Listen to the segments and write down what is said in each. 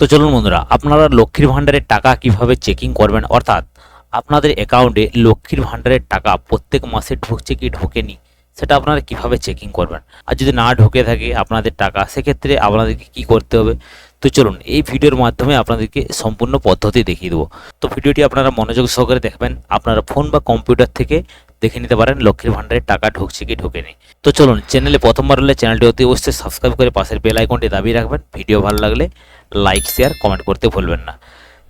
তো চলুন বন্ধুরা, আপনারা লক্ষ্মীর ভাণ্ডারের টাকা কীভাবে চেকিং করবেন? অর্থাৎ আপনাদের অ্যাকাউন্টে লক্ষ্মীর ভাণ্ডারের টাকা প্রত্যেক মাসে ঢুকছে কি ঢোকেনি, সেটা আপনারা কীভাবে চেকিং করবেন? আর যদি না ঢুকে থাকে আপনাদের টাকা, সেক্ষেত্রে আপনাদেরকে কি করতে হবে? তো চলুন, এই ভিডিওর মাধ্যমে আপনাদেরকে সম্পূর্ণ পদ্ধতি দেখিয়ে দেবো। তো ভিডিওটি আপনারা মনোযোগ সহকারে দেখবেন, আপনারা ফোন বা কম্পিউটার থেকে দেখে নিতে পারেন, লক্ষ্মীর ভান্ডারে টাকা ঢুকছে কি ঢোকেনি। তো চলুন চ্যানেলে প্রথমবার হলে চ্যানেলটি অতি অবশ্যই সাবস্ক্রাইব করে পাশের বেল আইকনটি দাবিয়ে রাখবেন। ভিডিও ভালো লাগলে লাইক শেয়ার কমেন্ট করতে ভুলবেন না।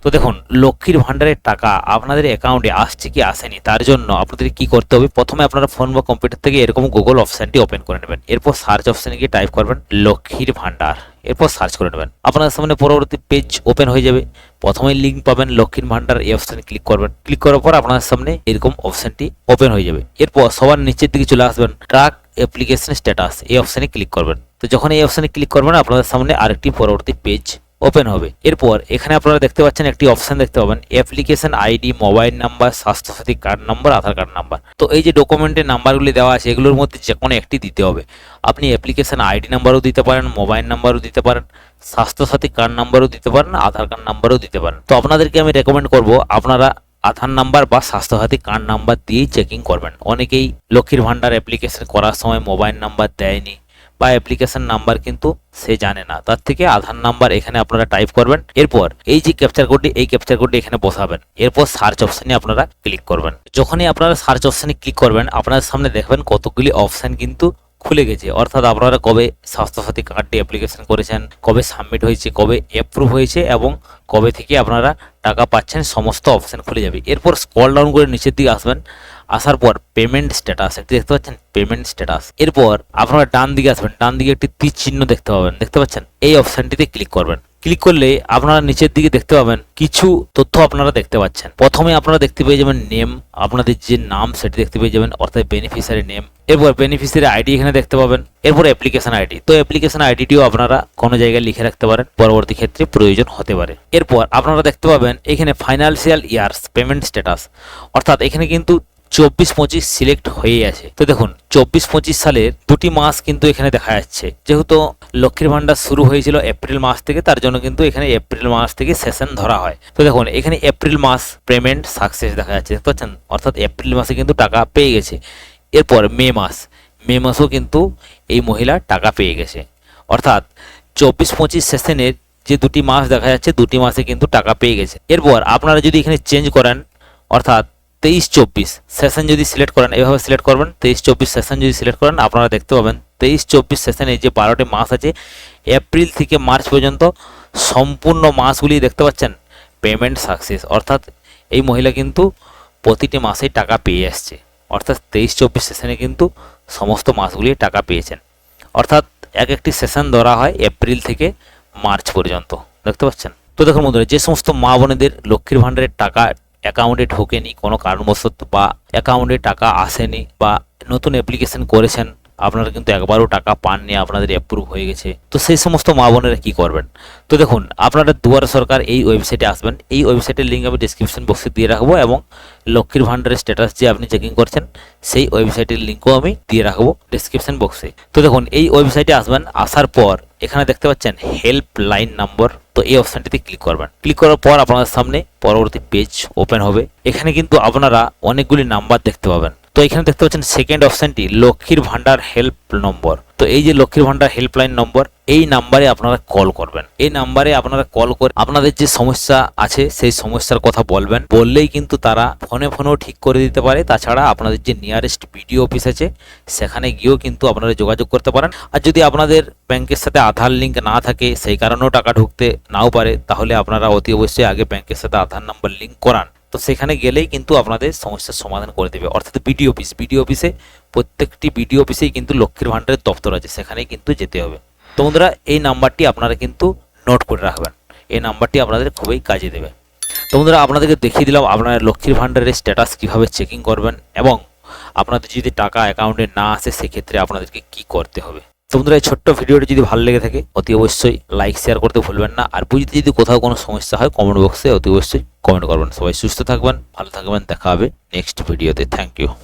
তো দেখুন, লক্ষ্মীর ভাণ্ডারের টাকা আপনাদের অ্যাকাউন্টে আসছে কি আসেনি, তার জন্য আপনাদের কি করতে হবে? প্রথমে আপনারা ফোন বা কম্পিউটার থেকে এরকম গুগল অপশানটি ওপেন করে নেবেন। এরপর সার্চ অপশানে গিয়ে টাইপ করবেন লক্ষ্মীর ভাণ্ডার। এরপর সার্চ করে নেবেন। আপনার সামনে পরবর্তী পেজ ওপেন হয়ে যাবে। প্রথমে লিঙ্ক পাবেন লক্ষ্মীর ভাণ্ডার, এই অপশানে ক্লিক করবেন। ক্লিক করার পর আপনার সামনে এরকম অপশানটি ওপেন হয়ে যাবে। এরপর সবার নিচের দিকে চলে আসবেন ট্রাক অ্যাপ্লিকেশন স্ট্যাটাস এই অপশানে ক্লিক করবেন। তো যখন এই অপশানে ক্লিক করবেন, আপনাদের সামনে আরেকটি পরবর্তী পেজ ওপেন হবে। এরপর এখানে আপনারা দেখতে পাচ্ছেন একটি অপশন দেখতে পাবেন application ID mobile number Swasthya Sathi card number Aadhaar card number তো এই যে ডকুমেন্টের নাম্বারগুলি দেওয়া আছে, এগুলোর মধ্যে যে কোনো একটি দিতে হবে। আপনি অ্যাপ্লিকেশন আইডি নাম্বারও দিতে পারেন মোবাইল নাম্বারও দিতে পারেন স্বাস্থ্যসাথী কার্ড নাম্বারও দিতে পারেন, আধার কার্ড নাম্বারও দিতে পারেন। তো আপনাদেরকে আমি রেকমেন্ড করব, আপনারা আধার নাম্বার বা স্বাস্থ্যসাথী কার্ড নাম্বার দিয়েই চেকিং করবেন। অনেকেই লক্ষ্মীর ভাণ্ডার অ্যাপ্লিকেশন করার সময় মোবাইল নাম্বার দেয়নি। বা অ্যাপ্লিকেশন নাম্বার কিন্তু সে জানে না। তার থেকে আধার নাম্বার এখানে আপনারা টাইপ করবেন। এরপর এই যে ক্যাপচার কোডটি এই ক্যাপচার কোডটি এখানে বসাবেন। এরপর সার্চ অপশনে আপনারা ক্লিক করবেন। যখনই আপনারা সার্চ অপশনে ক্লিক করবেন আপনার সামনে দেখবেন কতগুলি অপশন কিন্তু খুলে গেছে। অর্থাৎ আপনারা কবে স্বাস্থ্যসাথী কার্ডটি অ্যাপ্লিকেশন করেছেন, কবে সাবমিট হয়েছে, কবে অ্যাপ্রুভ হয়েছে এবং কবে থেকে আপনারা টাকা পাচ্ছেন, সমস্ত অপশান খুলে যাবে। এরপর স্কল ডাউন করে নিচের দিকে আসবেন। আসার পর পেমেন্ট স্ট্যাটাস একটি দেখতে পাচ্ছেন পেমেন্ট স্ট্যাটাস এরপর আপনারা ডান দিকে আসবেন। ডান দিকে একটি তীর চিহ্ন দেখতে পাবেন। দেখতে পাচ্ছেন? এই অপশানটিতে ক্লিক করবেন। ক্লিক করলে আপনারা নিচের দিকে দেখতে পাবেন কিছু তথ্য আপনারা দেখতে পাচ্ছেন। প্রথমে আপনারা দেখতে পেয়ে যাবেন নেম আপনাদের যে নাম সেটি দেখতে পেয়ে যাবেন, অর্থাৎ বেনিফিশিয়ারি নেম এরপর বেনিফিশিয়ারি আইডি এখানে দেখতে পাবেন, এরপর অ্যাপ্লিকেশন আইডি তো অ্যাপ্লিকেশন আইডিটিও আপনারা কোনো জায়গায় লিখে রাখতে পারেন, পরবর্তী ক্ষেত্রে প্রয়োজন হতে পারে। এরপর আপনারা দেখতে পাবেন এখানে ফাইন্যান্সিয়াল ইয়ার্স পেমেন্ট স্ট্যাটাস অর্থাৎ এখানে কিন্তু চব্বিশ পঁচিশ সিলেক্ট হয়ে আছে। তো দেখুন, চব্বিশ পঁচিশ সালের দুটি মাস কিন্তু এখানে দেখা যাচ্ছে। যেহেতু লক্ষ্মীর ভান্ডার শুরু হয়েছিল এপ্রিল মাস থেকে, তার জন্য কিন্তু এখানে এপ্রিল মাস থেকে সেশন ধরা হয়। তো দেখুন, এখানে এপ্রিল মাস পেমেন্ট সাকসেস দেখা যাচ্ছে, দেখতে পাচ্ছেন? অর্থাৎ এপ্রিল মাসে কিন্তু টাকা পেয়ে গেছে। এরপর মে মাস, মে মাসেও কিন্তু এই মহিলা টাকা পেয়ে গেছে। অর্থাৎ চব্বিশ পঁচিশ সেশনের যে দুটি মাস দেখা যাচ্ছে, দুটি মাসে কিন্তু টাকা পেয়ে গেছে। এরপর আপনারা যদি এখানে চেঞ্জ করেন, অর্থাৎ তেইশ চব্বিশ সেশন যদি সিলেক্ট করেন, এভাবে সিলেক্ট করবেন, তেইশ চব্বিশ সেশন যদি সিলেক্ট করেন, আপনারা দেখতে পাবেন তেইশ চব্বিশ সেশনে যে বারোটি মাস আছে, এপ্রিল থেকে মার্চ পর্যন্ত সম্পূর্ণ মাসগুলি দেখতে পাচ্ছেন পেমেন্ট সাকসেস অর্থাৎ এই মহিলা কিন্তু প্রতিটি মাসেই টাকা পেয়ে আসছে, অর্থাৎ তেইশ চব্বিশ সেশনে কিন্তু সমস্ত মাসগুলি টাকা পেয়েছেন, অর্থাৎ এক একটি সেশন ধরা হয় এপ্রিল থেকে মার্চ পর্যন্ত, দেখতে পাচ্ছেন? তো দেখুন বন্ধুরা, যে সমস্ত মা বোনেদের লক্ষ্মীর ভাণ্ডারের টাকা অ্যাকাউন্টে ঢোকেনি কোনো কারণবশত বা অ্যাকাউন্টে টাকা আসেনি বা নতুন অ্যাপ্লিকেশন করেছেন আপনারা কিন্তু একবারও টাকা পাননি, আপনাদের অ্যাপ্রুভ হয়ে গেছে। তো সেই সমস্ত মা বোনেরা কী করবেন? তো দেখুন, আপনারা দুয়ার সরকার এই ওয়েবসাইটে আসবেন। এই ওয়েবসাইটের লিঙ্ক আমি ডিসক্রিপশন বক্সে দিয়ে রাখব এবং লক্ষ্মীর ভাণ্ডারের স্ট্যাটাস যে আপনি চেকিং করছেন, সেই ওয়েবসাইটের লিঙ্কও আমি দিয়ে রাখব ডিসক্রিপশন বক্সে তো দেখুন, এই ওয়েবসাইটে আসবেন, আসার পর এখানে দেখতে পাচ্ছেন হেল্প লাইন নম্বর তো এই অপশানটিতে ক্লিক করবেন। ক্লিক করার পর আপনাদের সামনে পরবর্তী পেজ ওপেন হবে। এখানে কিন্তু আপনারা অনেকগুলি নাম্বার দেখতে পাবেন। তো এখানে দেখতে পাচ্ছেন সেকেন্ড অপশানটি লক্ষ্মীর ভান্ডার হেল্প নম্বর তো এই যে লক্ষ্মীর ভান্ডার হেল্পলাইন নম্বর এই নাম্বারে আপনারা কল করবেন। এই নাম্বারে আপনারা কল করে আপনাদের যে সমস্যা আছে, সেই সমস্যার কথা বলবেন। বললেই কিন্তু তারা ফোনে ফোনেও ঠিক করে দিতে পারে। তাছাড়া আপনাদের যে নিয়ারেস্ট বিডিও অফিস আছে, সেখানে গিয়েও কিন্তু আপনারা যোগাযোগ করতে পারেন। আর যদি আপনাদের ব্যাংকের সাথে আধার লিঙ্ক না থাকে, সেই কারণেও টাকা ঢুকতে নাও পারে, তাহলে আপনারা অতি অবশ্যই আগে ব্যাংকের সাথে আধার নাম্বার লিঙ্ক করান। তো সেখানে গেলেই কিন্তু আপনাদের সমস্যার সমাধান করে দেবে। অর্থাৎ বিডিও অফিস বিডিও অফিসে প্রত্যেকটি বিডিও অফিসেই কিন্তু লক্ষ্মীর ভাণ্ডারের দপ্তর আছে, সেখানেই কিন্তু যেতে হবে। তো বন্ধুরা, এই নাম্বারটি আপনারা কিন্তু নোট করে রাখবেন। এই নাম্বারটি আপনাদের খুবই কাজে দেবে। তো বন্ধুরা, আপনাদেরকে দেখিয়ে দিলাম আপনারা লক্ষ্মীর ভাণ্ডারের স্ট্যাটাস কীভাবে চেকিং করবেন এবং আপনাদের যদি টাকা অ্যাকাউন্টে না আসে, সেক্ষেত্রে আপনাদেরকে কি করতে হবে। তো বন্ধুরা, এই ছোট্ট ভিডিওটি যদি ভালো লেগে থাকে, অতি অবশ্যই লাইক শেয়ার করতে ভুলবেন না। আর বুঝতে যদি কোথাও কোনো সমস্যা হয় কমেন্ট বক্সে অতি অবশ্যই কমেন্ট করবেন। সবাই সুস্থ থাকবেন, ভালো থাকবেন, দেখা হবে নেক্সট ভিডিওতে থ্যাংক ইউ